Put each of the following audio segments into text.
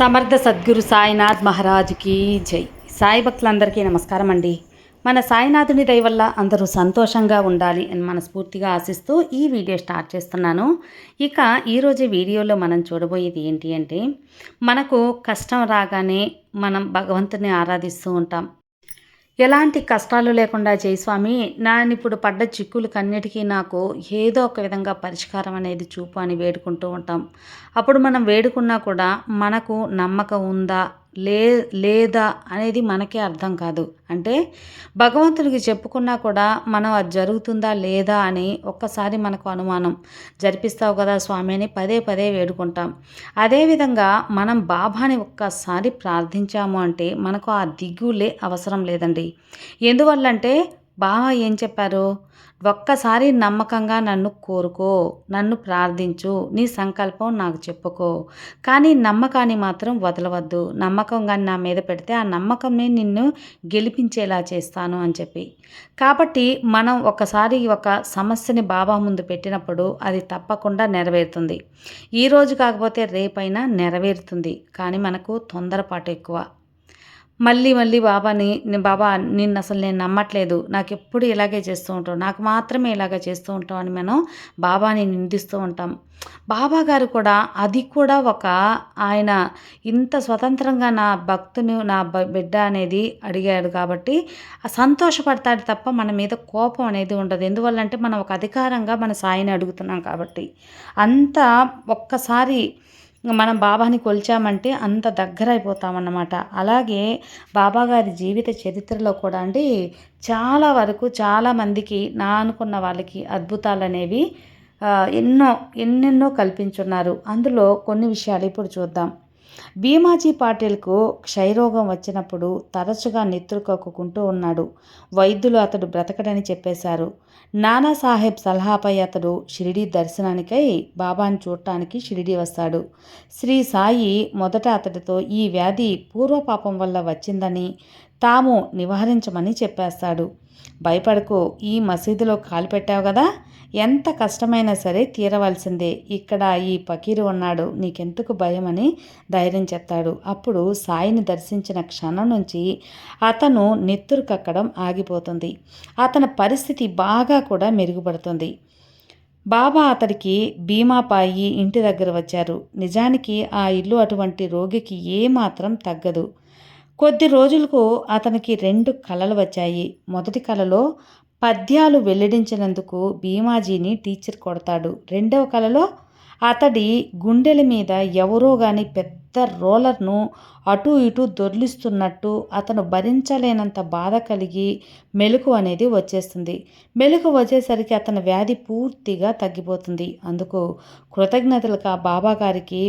సమర్థ సద్గురు సాయినాథ్ మహారాజ్కి జై. సాయి భక్తులందరికీ నమస్కారం అండి. మన సాయినాథుని దయ వల్ల అందరూ సంతోషంగా ఉండాలి అని మనస్ఫూర్తిగా ఆశిస్తూ ఈ వీడియో స్టార్ట్ చేస్తున్నాను. ఇక ఈరోజు వీడియోలో మనం చూడబోయేది ఏంటి అంటే మనకు కష్టం రాగానే మనం భగవంతుని ఆరాధిస్తూ ఉంటాం. ఎలాంటి కష్టాలు లేకుండా చేయి స్వామి నేను ఇప్పుడు పడ్డ చిక్కులకన్నిటికీ నాకు ఏదో ఒక విధంగా పరిష్కారం అనేది చూపు అని వేడుకుంటూ ఉంటాం. అప్పుడు మనం వేడుకున్నా కూడా మనకు నమ్మకం ఉందా? లే లేదా అనేది మనకే అర్థం కాదు. అంటే భగవంతుడికి చెప్పుకున్నా కూడా మనం అది జరుగుతుందా లేదా అని ఒక్కసారి మనకు అనుమానం. జరిపిస్తావు కదా స్వామి అని పదే పదే వేడుకుంటాం. అదేవిధంగా మనం బాబాని ఒక్కసారి ప్రార్థించాము అంటే మనకు ఆ దిగులే అవసరం లేదండి. ఎందువల్లంటే బావ ఏం చెప్పారు? ఒక్కసారి నమ్మకంగా నన్ను కోరుకో నన్ను ప్రార్థించు నీ సంకల్పం నాకు చెప్పుకో. కానీ నమ్మకాన్ని మాత్రం వదలవద్దు. నమ్మకం కానీ నా మీద పెడితే ఆ నమ్మకమే నిన్ను గెలిపించేలా చేస్తాను అని చెప్పి. కాబట్టి మనం ఒకసారి ఒక సమస్యని బాబా ముందు పెట్టినప్పుడు అది తప్పకుండా నెరవేరుతుంది. ఈరోజు కాకపోతే రేపైనా నెరవేరుతుంది. కానీ మనకు తొందరపాటు ఎక్కువ. మళ్ళీ మళ్ళీ బాబాని బాబా నిన్ను అసలు నేను నమ్మట్లేదు. నాకు ఎప్పుడు ఇలాగే చేస్తూ ఉంటావు. నాకు మాత్రమే ఇలాగే చేస్తూ ఉంటావు అని మనం బాబాని నిందిస్తూ ఉంటాం. బాబా గారు కూడా అది కూడా ఒక ఆయన ఇంత స్వతంత్రంగా నా భక్తుని నా బ- బిడ్డ అనేది అడిగాడు కాబట్టి సంతోషపడతాడు తప్ప మన మీద కోపం అనేది ఉండదు. ఎందువల్లంటే మనం ఒక అధికారంగా మన సాయిని అడుగుతున్నాం కాబట్టి. అంత ఒక్కసారి మనం బాబాని కొలిచామంటే అంత దగ్గర అయిపోతామన్నమాట అలాగే బాబా గారి జీవిత చరిత్రలో కూడా అండి చాలా వరకు చాలామందికి నా అనుకున్న వాళ్ళకి అద్భుతాలు అనేవి ఎన్నో ఎన్నెన్నో కల్పించున్నారు. అందులో కొన్ని విషయాలు ఇప్పుడు చూద్దాం. భీమాజీ పాటిల్కు క్షయరోగం వచ్చినప్పుడు తరచుగా నెత్తురుకొక్కుంటూ ఉన్నాడు. వైద్యులు అతడు బ్రతకడని చెప్పేశారు. నానాసాహెబ్ సలహాపై అతడు షిరిడీ దర్శనానికై బాబాని చూడటానికి షిరిడి వస్తాడు. శ్రీ సాయి మొదట అతడితో ఈ వ్యాధి పూర్వపాపం వల్ల వచ్చిందని తాము నివారించమని చెప్పేస్తాడు. భయపడకు ఈ మసీదులో కాలు పెట్టావు కదా ఎంత కష్టమైనా సరే తీరవలసిందే. ఇక్కడ ఈ పకీరు ఉన్నాడు నీకెందుకు భయమని ధైర్యం చెప్తాడు. అప్పుడు సాయిని దర్శించిన క్షణం నుంచి అతను నెత్తురు కక్కడం ఆగిపోతుంది. అతని పరిస్థితి బాగా కూడా మెరుగుపడుతుంది. బాబా అతడికి బీమాపాయి ఇంటి దగ్గర వచ్చారు. నిజానికి ఆ ఇల్లు అటువంటి రోగికి ఏమాత్రం తగ్గదు. కొద్ది రోజులకు అతనికి రెండు కళలు వచ్చాయి. మొదటి కళలో పద్యాలు వెల్లడించినందుకు భీమాజీని టీచర్ కొడతాడు. రెండవ కళలో అతడి గుండెల మీద ఎవరో గాని పెద్ద రోలర్ను అటు ఇటు దొర్లిస్తున్నట్టు అతను భరించలేనంత బాధ కలిగి మెలకు అనేది వచ్చేస్తుంది. మెలకు వచ్చేసరికి అతని వ్యాధి పూర్తిగా తగ్గిపోతుంది. అందుకు కృతజ్ఞతలుగా బాబా గారికి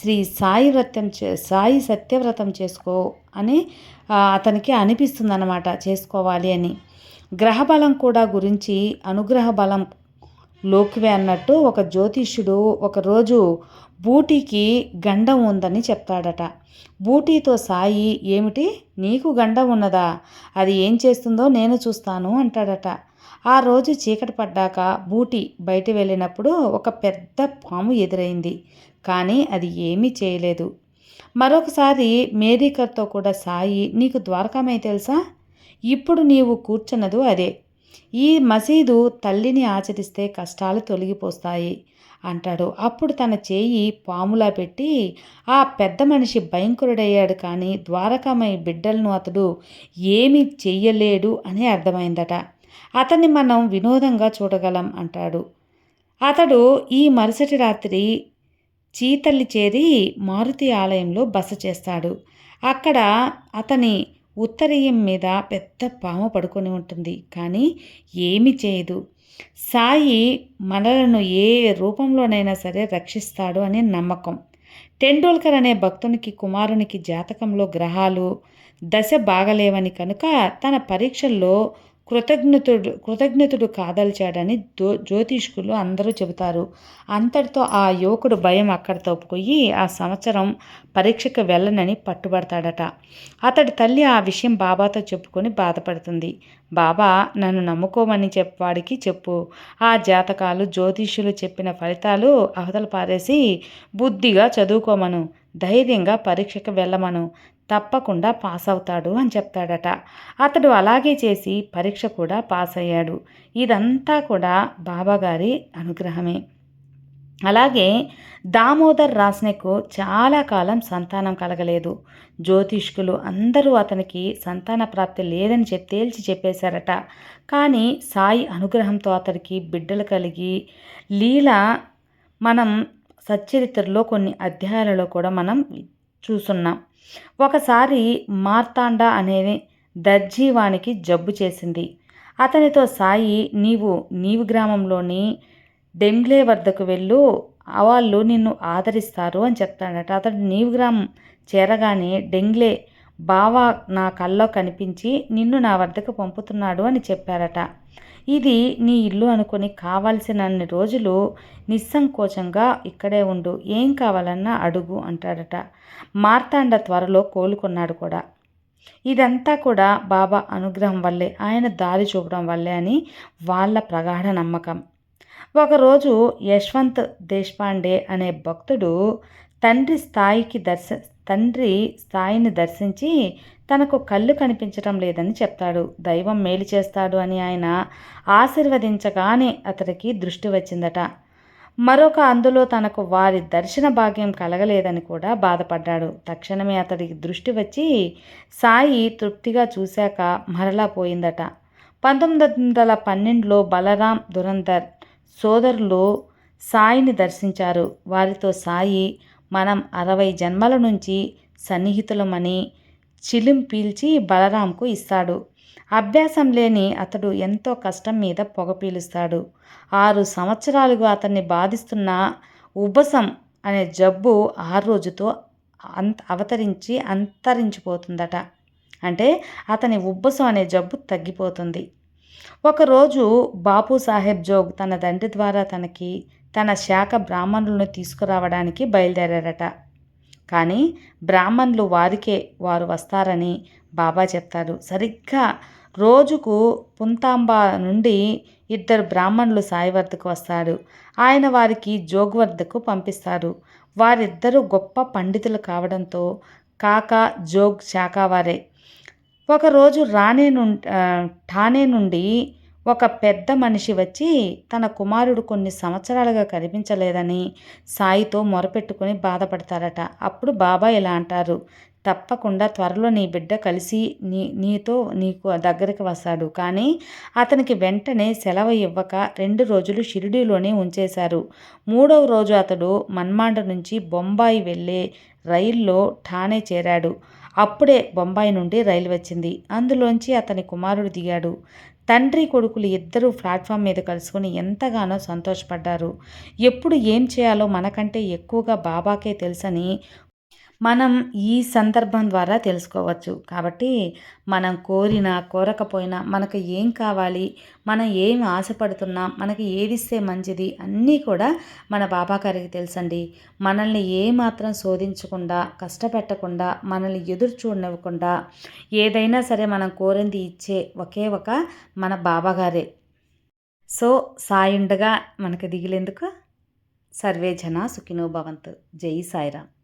శ్రీ సాయి వ్రతం చే సాయి సత్యవ్రతం చేసుకో అని అతనికి అనిపిస్తుంది అన్నమాట చేసుకోవాలి అని. గ్రహబలం కూడా గురించి అనుగ్రహ బలం లోకివే అన్నట్టు ఒక జ్యోతిష్యుడు ఒకరోజు బూటీకి గండం ఉందని చెప్తాడట. బూటీతో సాయి ఏమిటి? నీకు గండం ఉన్నదా? అది ఏం చేస్తుందో నేను చూస్తాను అంటాడట. ఆ రోజు చీకటి పడ్డాక బూటీ బయట వెళ్ళినప్పుడు ఒక పెద్ద పాము ఎదురైంది. కానీ అది ఏమీ చేయలేదు. మరొకసారి మేరీకర్తో కూడా సాయి నీకు ద్వారకామై తెలుసా? ఇప్పుడు నీవు కూర్చున్నదు అదే. ఈ మసీదు తల్లిని ఆచరిస్తే కష్టాలు తొలగిపోస్తాయి అంటాడు. అప్పుడు తన చేయి పాములా పెట్టి ఆ పెద్ద మనిషి భయంకరుడయ్యాడు కానీ ద్వారకామయ్య బిడ్డలను అతడు ఏమీ చెయ్యలేడు అని అర్థమైందట. అతన్ని మనం వినోదంగా చూడగలం అంటాడు. అతడు ఈ మరుసటి రాత్రి చీతల్లి చేరి మారుతి ఆలయంలో బస చేస్తాడు. అక్కడ అతని ఉత్తరీయం మీద పెద్ద పాము పడుకొని ఉంటుంది. కానీ ఏమి చేయదు. సాయి మనలను ఏ రూపంలోనైనా సరే రక్షిస్తాడు అనే నమ్మకం. టెండూల్కర్ అనే భక్తునికి కుమారునికి జాతకంలో గ్రహాలు దశ బాగలేవని కనుక తన పరీక్షల్లో కృతజ్ఞతుడు కృతజ్ఞతుడు కాదల్చాడని దో జ్యోతిష్కులు అందరూ చెబుతారు. అంతటితో ఆ యువకుడు భయం అక్కడితో పోయి ఆ సంవత్సరం పరీక్షకు వెళ్ళనని పట్టుబడతాడట. అతడి తల్లి ఆ విషయం బాబాతో చెప్పుకొని బాధపడుతుంది. బాబా నన్ను నమ్ముకోమని చెప్పవాడికి చెప్పు. ఆ జాతకాలు జ్యోతిష్యులు చెప్పిన ఫలితాలు అవతల పారేసి బుద్ధిగా చదువుకోమను. ధైర్యంగా పరీక్షకు వెళ్ళమను. తప్పకుండా పాస్ అవుతాడు అని చెప్తాడట. అతడు అలాగే చేసి పరీక్ష కూడా పాస్ అయ్యాడు ఇదంతా కూడా బాబాగారి అనుగ్రహమే. అలాగే దామోదర్ రాస్నెకు చాలా కాలం సంతానం కలగలేదు. జ్యోతిష్కులు అందరూ అతనికి సంతాన ప్రాప్తి లేదని చెప్పి తేల్చి చెప్పేశారట. కానీ సాయి అనుగ్రహంతో అతడికి బిడ్డలు కలిగి లీల మనం సచ్చరిత్రలో కొన్ని అధ్యాయాలలో కూడా మనం చూస్తున్నాం ఒకసారి మార్తాండ అనేది దర్జీవానికి జబ్బు చేసింది. అతనితో సాయి నీవు నీవు గ్రామంలోని డెంగ్లే వద్దకు వెళ్ళు. వాళ్ళు నిన్ను ఆదరిస్తారు అని చెప్తాడట. అతడు నీవు గ్రామం చేరగానే డెంగ్లే బావా నా కల్లో కనిపించి నిన్ను నా వద్దకు పంపుతున్నాడు అని చెప్పారట. ఇది నీ ఇల్లు అనుకుని కావాల్సినన్ని రోజులు నిస్సంకోచంగా ఇక్కడే ఉండు. ఏం కావాలన్నా అడుగు అంటాడట. మార్తాండ త్వరలో కోలుకున్నాడు కూడా. ఇదంతా కూడా బాబా అనుగ్రహం వల్లే ఆయన దారి చూపడం వల్లే అని వాళ్ళ ప్రగాఢ నమ్మకం. ఒకరోజు యశ్వంత్ దేశపాండే అనే భక్తుడు తండ్రి స్థాయికి దర్శ తండ్రి స్థాయిని దర్శించి తనకు కళ్ళు కనిపించటం లేదని చెప్తాడు. దైవం మేలు చేస్తాడు అని ఆయన ఆశీర్వదించగానే అతడికి దృష్టి వచ్చిందట. మరొక అందులో తనకు వారి దర్శన భాగ్యం కలగలేదని కూడా బాధపడ్డాడు. తక్షణమే అతడికి దృష్టి వచ్చి సాయి తృప్తిగా చూశాక మరలా పోయిందట. పంతొమ్మిది వందల పన్నెండులో బలరాం దురంధర్ సోదరులు సాయిని దర్శించారు. వారితో సాయి మనం అరవై జన్మల నుంచి సన్నిహితులమని చిలిం పీల్చి బలరాంకు ఇస్తాడు. అభ్యాసం లేని అతడు ఎంతో కష్టం మీద పొగ పీలుస్తాడు. ఆరు సంవత్సరాలుగా అతన్ని బాధిస్తున్న ఉబ్బసం అనే జబ్బు ఆ రోజుతో అంత అవతరించి అంతరించిపోతుందట. అంటే అతని ఉబ్బసం అనే జబ్బు తగ్గిపోతుంది. ఒకరోజు బాపు సాహెబ్ జోగ్ తన తండ్రి ద్వారా తనకి తన శాఖ బ్రాహ్మణులను తీసుకురావడానికి బయలుదేరారట. కానీ బ్రాహ్మణులు వారికే వారు వస్తారని బాబా చెప్తారు. సరిగ్గా రోజుకు పుంతాంబ నుండి ఇద్దరు బ్రాహ్మణులు సాయి వస్తారు ఆయన వారికి జోగ్వర్ధకు పంపిస్తారు. వారిద్దరూ గొప్ప పండితులు కావడంతో కాక జోగ్ శాఖావారే ఒకరోజు రాణే ను ఠానే నుండి ఒక పెద్ద మనిషి వచ్చి తన కుమారుడు కొన్ని సంవత్సరాలుగా కనిపించలేదని సాయితో మొరపెట్టుకుని బాధపడతారట. అప్పుడు బాబా ఇలా అంటారు తప్పకుండా త్వరలో నీ బిడ్డ కలిసి నీ నీతో నీకు దగ్గరికి వస్తాడు. కానీ అతనికి వెంటనే సెలవు ఇవ్వక రెండు రోజులు షిరిడీలోనే ఉంచేశారు. మూడవ రోజు అతడు మన్మాండ నుంచి బొంబాయి వెళ్ళే రైల్లో ఠానే చేరాడు. అప్పుడే బొంబాయి నుండి రైలు వచ్చింది. అందులోంచి అతని కుమారుడు దిగాడు. తండ్రి కొడుకులు ఇద్దరూ ప్లాట్ఫామ్ మీద కలుసుకుని ఎంతగానో సంతోషపడ్డారు. ఎప్పుడు ఏం చేయాలో మనకంటే ఎక్కువగా బాబాకే తెలుసని మనం ఈ సందర్భం ద్వారా తెలుసుకోవచ్చు. కాబట్టి మనం కోరినా కోరకపోయినా మనకు ఏం కావాలి మనం ఏం ఆశపడుతున్నా మనకి ఏదిస్తే మంచిది అన్నీ కూడా మన బాబా గారికి తెలుసండి. మనల్ని ఏమాత్రం శోధించకుండా కష్టపెట్టకుండా మనల్ని ఎదురు చూడనివ్వకుండా ఏదైనా సరే మనం కోరింది ఇచ్చే ఒకే ఒక మన బాబాగారే సో సాయుండగా మనకు దిగిలేందుకు సర్వే జన సుఖినో భవంతు. జై సాయిరామ్.